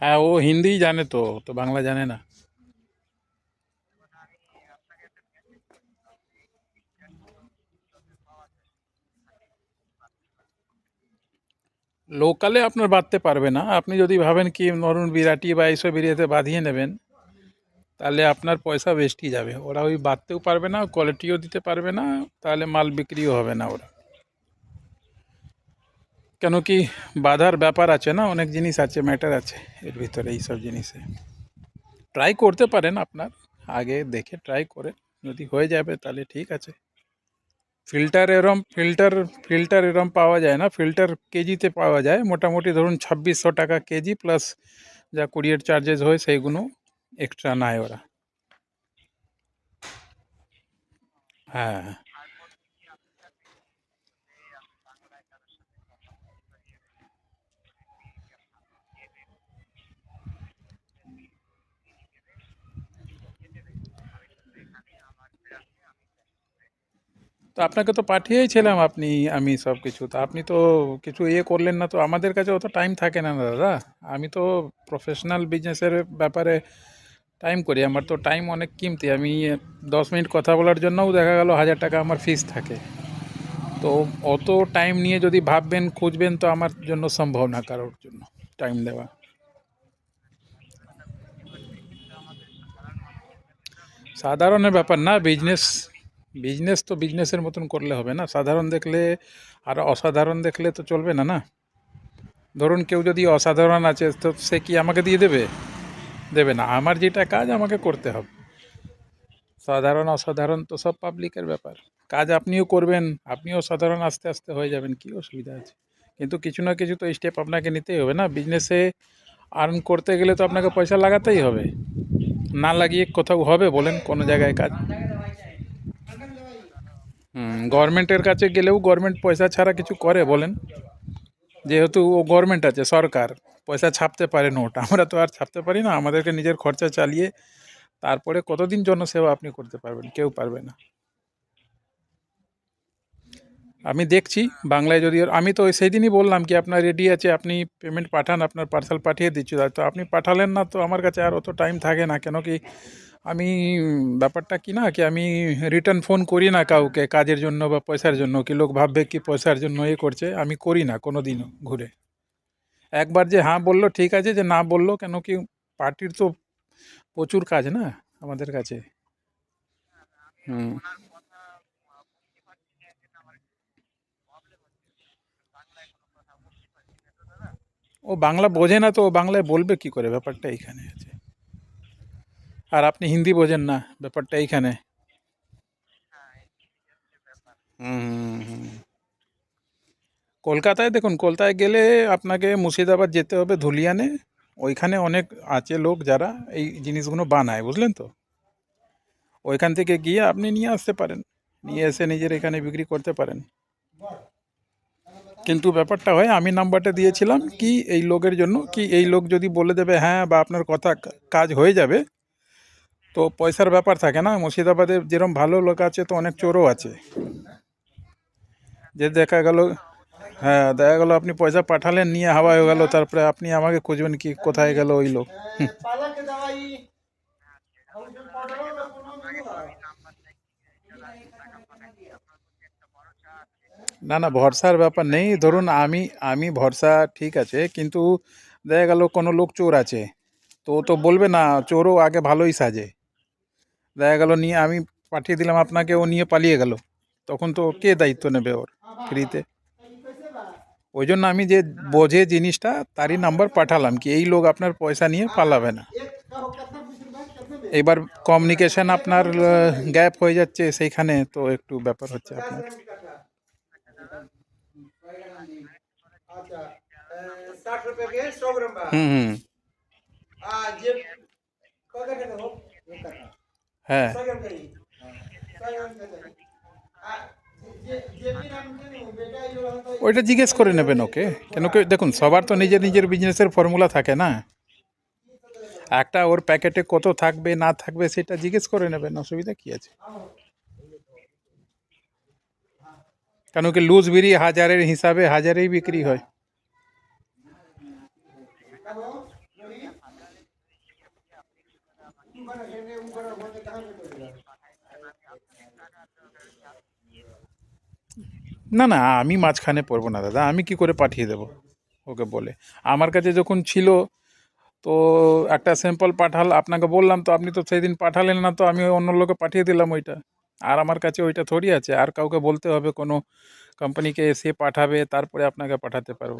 হ্যাঁ ও হিন্দিই জানে তো তো বাংলা জানে না। লোকালে আপনার বাঁধতে পারবে না। আপনি যদি ভাবেন কি নরুন বিরাটি বা এইসব এরিয়াতে বাঁধিয়ে নেবেন, তাহলে আপনার পয়সা ওয়েস্টই যাবে। ওরা ওই বাঁধতেও পারবে না কোয়ালিটিও দিতে পারবে না, তাহলে মাল বিক্রিও হবে না ওরা। কেন কি বাধার ব্যাপার আছে না? অনেক জিনিস আছে ম্যাটার আছে এর ভিতরে এইসব জিনিসে। ট্রাই করতে পারেন আপনার, আগে দেখে ট্রাই করে যদি হয়ে যাবে তাহলে ঠিক আছে। ফিল্টার এরম ফিল্টার ফিল্টার এরম পাওয়া যায় না। ফিল্টার কেজিতে পাওয়া যায়। মোটামুটি ধরুন ছাব্বিশশো টাকা কেজি প্লাস যা কুরিয়ার চার্জেস হয় সেইগুলো এক্সট্রা নেয় ওরা। হ্যাঁ। তো আপনাকে তো পাঠিয়েছিলাম আপনি, আমি সব কিছু তো আপনি তো কিছু ইয়ে করলেন না, তো আমাদের কাছে অত টাইম থাকে না দাদা। আমি তো প্রফেশনাল বিজনেসের ব্যাপারে টাইম করি, আমার তো টাইম অনেক কিমতি। আমি দশ মিনিট কথা বলার জন্যও দেখা গেল হাজার টাকা আমার ফিস থাকে। তো অত টাইম নিয়ে যদি ভাববেন, খুঁজবেন, তো আমার জন্য সম্ভব না কারোর জন্য টাইম দেওয়া। সাধারণের ব্যাপার না বিজনেস বিজনেস তো বিজনেসের মতন করলে হবে না। সাধারণ দেখলে আর অসাধারণ দেখলে তো চলবে না না। ধরুন কেউ যদি অসাধারণ আছে, তো সে কি আমাকে দিয়ে দেবে? দেবে না। আমার যেটা কাজ, আমাকে করতে হবে। সাধারণ, অসাধারণ তো সব পাবলিকের ব্যাপার। কাজ আপনিও করবেন, আপনিও সাধারণ আস্তে আস্তে হয়ে যাবেন, কি অসুবিধা আছে? কিন্তু কিছু না কিছু তো স্টেপ আপনাকে নিতেই হবে না। বিজনেসে আর্ন করতে গেলে তো আপনাকে পয়সা লাগাতেই হবে। না লাগিয়ে কোথাও হবে বলেন, কোনো জায়গায় কাজ? গভর্নমেন্টের কাছে গেলেও গভর্নমেন্ট পয়সা ছাড়া কিছু করে বলেন। যেহেতু ও গভর্নমেন্ট আছে, সরকার, পয়সা ছাপতে পারে নোট আমরা তো আর ছাপতে পারি না, আমাদেরকে নিজের খরচা চালিয়ে তারপরে কতদিন জনসেবা আপনি করতে পারবেন? কেউ পারবে না। আমি দেখছি বাংলায় যদি আমি তো সেই দিনই বললাম কি আপনার রেডি আছে, আপনি পেমেন্ট পাঠান, আপনার পার্সেল পাঠিয়ে দিচ্ছি। তো আপনি পাঠালেন না, তো আমার কাছে আর অত টাইম থাকে না। কেন কি আমি, ব্যাপারটা কি না, কি আমি রিটার্ন ফোন করি না কাউকে কাজের জন্য বা পয়সার জন্য, কি লোক ভাববে কি পয়সার জন্য এ করছে, আমি করি না কোনো দিনও ঘুরে। একবার যে হ্যাঁ বলল, ঠিক আছে, যে না বলল, কেন কি পার্টির তো প্রচুর কাজ না আমাদের কাছে। হুম। ও বাংলা বোঝে না তো, ও বাংলায় বলবে কি করে? ব্যাপারটা এইখানে আছে। আর আপনি হিন্দি বোঝেন না ব্যাপারটা এইখানে। হুম হুম, হুম। কলকাতায় দেখুন কলকাতায় গেলে আপনাকে মুর্শিদাবাদ যেতে হবে ধুলিয়ানে। ওইখানে অনেক আছে লোক যারা এই জিনিসগুলো বানায় বুঝলেন তো? ওইখান থেকে গিয়ে আপনি নিয়ে আসতে পারেন। নিয়ে এসে নিজের এখানে বিক্রি করতে পারেন। কিন্তু ব্যাপারটা হয় আমি নাম্বারটা দিয়েছিলাম কি এই লোকের জন্য কি এই লোক যদি বলে দেবে হ্যাঁ বা আপনার কথা কাজ হয়ে যাবে তো পয়সার ব্যাপার থাকে না, মুর্শিদাবাদে যেরকম ভালো লোক আছে তো অনেক চোরও আছে। যে দেখা গেল হ্যাঁ দেখা গেলো আপনি পয়সা পাঠালেন, নিয়ে হাওয়া হয়ে গেল, তারপরে আপনি আমাকে খুঁজবেন কি, কোথায় গেল ওই লোক। না না, ভরসার ব্যাপার নেই। ধরুন আমি আমি ভরসা ঠিক আছে, কিন্তু দেখা গেল কোনো লোক চোর আছে। তো তো বলবে না, চোরও আগে ভালোই সাজে। দেখা গেল নিয়ে আমি পাঠিয়ে দিলাম আপনাকে ও নিয়ে পালিয়ে গেল। তখন তো কে দায়িত্ব নেবে ওর ফ্রিতে? ওই জন্য আমি যে বোঝে জিনিসটা তারই নাম্বার পাঠালাম কি এই লোক আপনার পয়সা নিয়ে পালাবে না। এবার কমিউনিকেশন আপনার গ্যাপ হয়ে যাচ্ছে সেইখানে তো একটু ব্যাপার হচ্ছে আপনার। হুম হুম। হ্যাঁ। ওইটা জিজ্ঞেস করে নেবেন ওকে। কেন দেখুন, সবার তো নিজের নিজের বিজনেসের ফর্মুলা থাকে না। একটা ওর প্যাকেটে কত থাকবে, না থাকবে, সেটা জিজ্ঞেস করে নেবেন, অসুবিধা কী আছে? কেন কি লুজ বিড়ি হাজারের হিসাবে হাজারেই বিক্রি হয়। না না, আমি মাঝখানে পড়ব না, দাদা। আমি কি করে পাঠিয়ে দেব? ওকে বলে। আমার কাছে যখন ছিল, তো একটা স্যাম্পল পাঠাল, আপনাকে বললাম, তো আপনি তো সেই দিন পাঠালেন না, তো আমি অন্য লোকে পাঠিয়ে দিলাম ওইটা। আর আমার কাছে ওইটা থরি আছে, আর কাউকে বলতে হবে, কোনো কোম্পানিকে এসে পাঠাবে, তারপরে আপনাকে পাঠাতে পারব।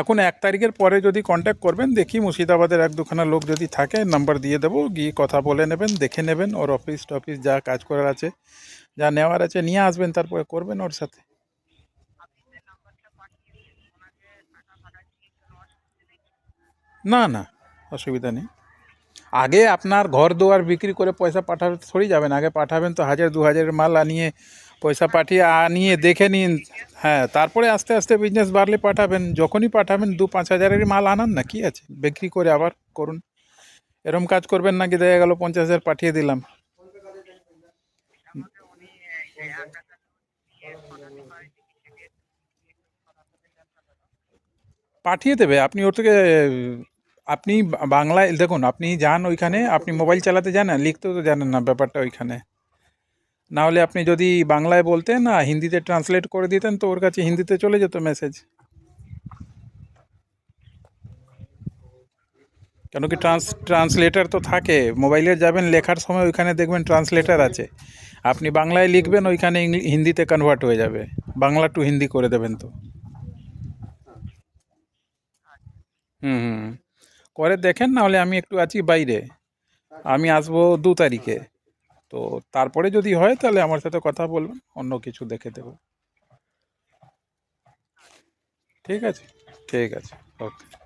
এখন এক তারিখের পরে যদি কন্ট্যাক্ট করবেন, দেখি মুর্শিদাবাদের এক দুখানা লোক যদি থাকে নাম্বার দিয়ে দেবো, গিয়ে কথা বলে নেবেন, দেখে নেবেন, ওর অফিস টফিস যা কাজ করার আছে, যা নেওয়ার আছে, নিয়ে আসবেন, তারপরে করবেন ওর সাথে। না না, অসুবিধা নেই। আগে আপনার ঘর দুয়ার বিক্রি করে পয়সা পাঠাতে থোড়ি যাবেন। আগে পাঠাবেন তো হাজার, দু হাজারের মাল আনিয়ে, পয়সা পাঠিয়ে আনিয়ে দেখে নিন। হ্যাঁ তারপরে আস্তে আস্তে বিজনেস বাড়লে পাঠাবেন, যখনই পাঠাবেন দু পাঁচ হাজারের মাল আনান না, কি আছে? বিক্রি করে আবার করুন। এরম কাজ করবেন নাকি? দেখা গেল পঞ্চাশ হাজার পাঠিয়ে দিলাম। পাঠিয়ে দেবে। আপনি ওর থেকে, আপনি বাংলায়, দেখুন, আপনি যান ওইখানে, আপনি মোবাইল চালাতে জানেন লিখতেও তো জানেন না ব্যাপারটা ওইখানে। না হলে আপনি যদি বাংলায় বলতেন না হিন্দিতে ট্রান্সলেট করে দিতেন, তো ওর কাছে হিন্দিতে চলে যেত মেসেজ কেন কি ট্রান্স ট্রান্সলেটার তো থাকে, মোবাইলে যাবেন, লেখার সময় ওইখানে দেখবেন ট্রান্সলেটার আছে। আপনি বাংলায় লিখবেন, ওইখানে হিন্দিতে কনভার্ট হয়ে যাবে। বাংলা টু হিন্দি করে দেবেন তো। হুম হুম করে দেখেন না হলে আমি একটু আছি বাইরে। আমি আসব দু তারিখে। তো তারপরে যদি হয় তাহলে আমার সাথে কথা বলবেন, অন্য কিছু দেখে দেব। ঠিক আছে? ঠিক আছে, ওকে।